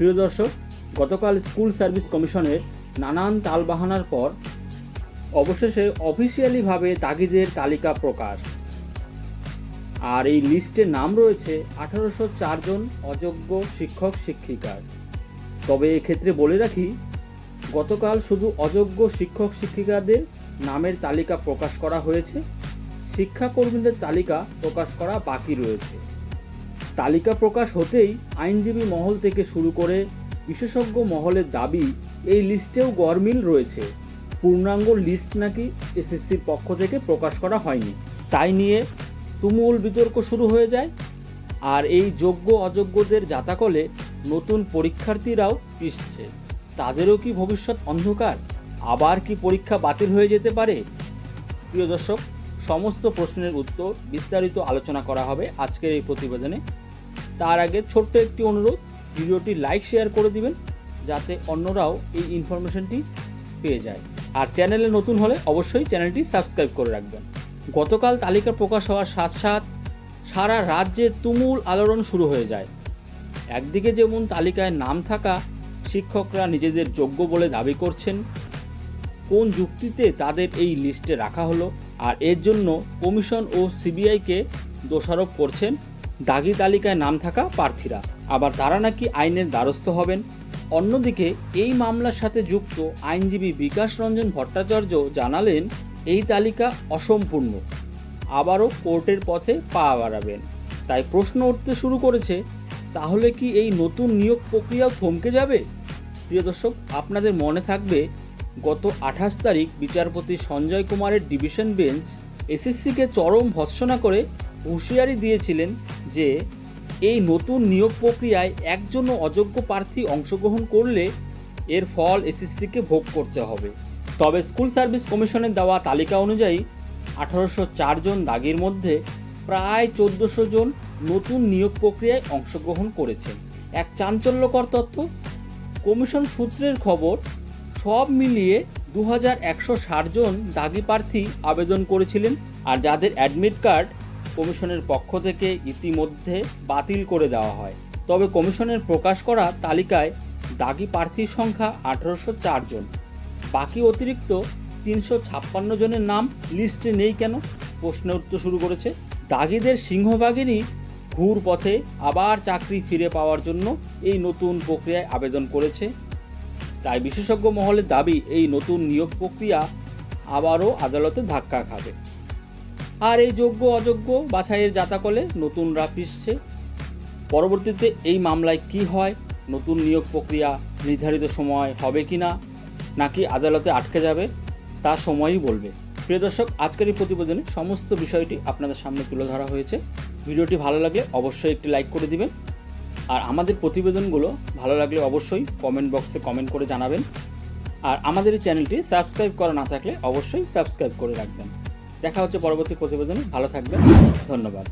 প্রিয় দর্শক, গতকাল স্কুল সার্ভিস কমিশনের নানান তালবাহানার পর অবশেষে অফিসিয়ালিভাবে তাগিদের তালিকা প্রকাশ। আর এই লিস্টে নাম রয়েছে আঠারোশো চারজন অযোগ্য শিক্ষক, শিক্ষিকার। তবে এক্ষেত্রে বলে রাখি, গতকাল শুধু অযোগ্য শিক্ষক, শিক্ষিকাদের নামের তালিকা প্রকাশ করা হয়েছে, শিক্ষাকর্মীদের তালিকা প্রকাশ করা বাকি রয়েছে। তালিকা প্রকাশ হতেই আইনজীবী মহল থেকে শুরু করে বিশেষজ্ঞ মহলের দাবি, এই লিস্টেও গরমিল রয়েছে। পূর্ণাঙ্গ লিস্ট নাকি এসএসসির পক্ষ থেকে প্রকাশ করা হয়নি। তাই নিয়ে তুমুল বিতর্ক শুরু হয়ে যায়। আর এই যোগ্য অযোগ্যদের জাতাকলে নতুন পরীক্ষার্থীরাও পিসছে তাদেরও কি ভবিষ্যৎ অন্ধকার? আবার কি পরীক্ষা বাতিল হয়ে যেতে পারে? প্রিয় দর্শক, সমস্ত প্রশ্নের উত্তর বিস্তারিত আলোচনা করা হবে আজকের এই প্রতিবেদনে। তার আগে ছোট্ট একটি অনুরোধ, ভিডিওটি লাইক শেয়ার করে দিবেন, যাতে অন্যরাও এই ইনফরমেশনটি পেয়ে যায়। আর চ্যানেলে নতুন হলে অবশ্যই চ্যানেলটি সাবস্ক্রাইব করে রাখবেন। গতকাল তালিকা প্রকাশ হওয়ার সাথ সাথ সারা রাজ্যে তুমুল আলোড়ন শুরু হয়ে যায়। একদিকে যেমন তালিকায় নাম থাকা শিক্ষকরা নিজেদের যোগ্য বলে দাবি করছেন, কোন যুক্তিতে তাদের এই লিস্টে রাখা হলো, আর এর জন্য কমিশন ও সিবিআইকে দোষারোপ করছেন দাগি তালিকায় নাম থাকা প্রার্থীরা। আবার তারা নাকি আইনের দ্বারস্থ হবেন। অন্যদিকে, এই মামলার সাথে যুক্ত আইনজীবী বিকাশ রঞ্জন ভট্টাচার্য জানালেন, এই তালিকা অসম্পূর্ণ। আবারও কোর্টের পথে পা বাড়াবেন। তাই প্রশ্ন উঠতে শুরু করেছে, তাহলে কি এই নতুন নিয়োগ প্রক্রিয়াও থমকে যাবে? প্রিয় দর্শক, আপনাদের মনে থাকবে, গত আঠাশ তারিখ বিচারপতি সঞ্জয় কুমারের ডিভিশন বেঞ্চ এসএসসিকে চরম ভৎসনা করে হুঁশিয়ারি দিয়েছিলেন যে এই নতুন নিয়োগ প্রক্রিয়ায় একজনও অযোগ্য প্রার্থী অংশগ্রহণ করলে এর ফল এসএসসিকে ভোগ করতে হবে। তবে স্কুল সার্ভিস কমিশনের দেওয়া তালিকা অনুযায়ী আঠারোশো জন দাগির মধ্যে প্রায় চোদ্দোশো জন নতুন নিয়োগ প্রক্রিয়ায় অংশগ্রহণ করেছেন। এক চাঞ্চল্যকর তথ্য, কমিশন সূত্রের খবর, সব মিলিয়ে দু হাজার একশো ষাট জন দাগি প্রার্থী আবেদন করেছিলেন আর যাদের অ্যাডমিট কার্ড কমিশনের পক্ষ থেকে ইতিমধ্যে বাতিল করে দেওয়া হয়। তবে কমিশনের প্রকাশ করা তালিকায় দাগি প্রার্থীর সংখ্যা আঠারোশো চার জন। বাকি অতিরিক্ত তিনশো ছাপ্পান্ন জনের নাম লিস্টে নেই কেন? প্রশ্ন উত্তর শুরু করেছে, দাগিদের সিংহভাগেরই ঘুর পথে আবার চাকরি ফিরে পাওয়ার জন্য এই নতুন প্রক্রিয়ায় আবেদন করেছে। তাই বিশেষজ্ঞ মহলের দাবি, এই নতুন নিয়োগ প্রক্রিয়া আবারও আদালতে ধাক্কা খাবে। আর এই যোগ্য, অযোগ্য বাছাইয়ের জাতাকলে নতুনরা পিসছে। পরবর্তীতে এই মামলায় কি হয়, নতুন নিয়োগ প্রক্রিয়া নির্ধারিত সময় হবে কি না, নাকি আদালতে আটকে যাবে, তা সময়ই বলবে। প্রিয় দর্শক, আজকের এই প্রতিবেদনে সমস্ত বিষয়টি আপনাদের সামনে তুলে ধরা হয়েছে। ভিডিওটি ভালো লাগলে অবশ্যই একটি লাইক করে দিবেন। আর আমাদের প্রতিবেদনগুলো ভালো লাগলে অবশ্যই কমেন্ট বক্সে কমেন্ট করে জানাবেন। আর আমাদের এই চ্যানেলটি সাবস্ক্রাইব করা না থাকলে অবশ্যই সাবস্ক্রাইব করে রাখবেন। দেখা হচ্ছে পরবর্তী প্রতিবেদনে। ভালো থাকবেন। ধন্যবাদ।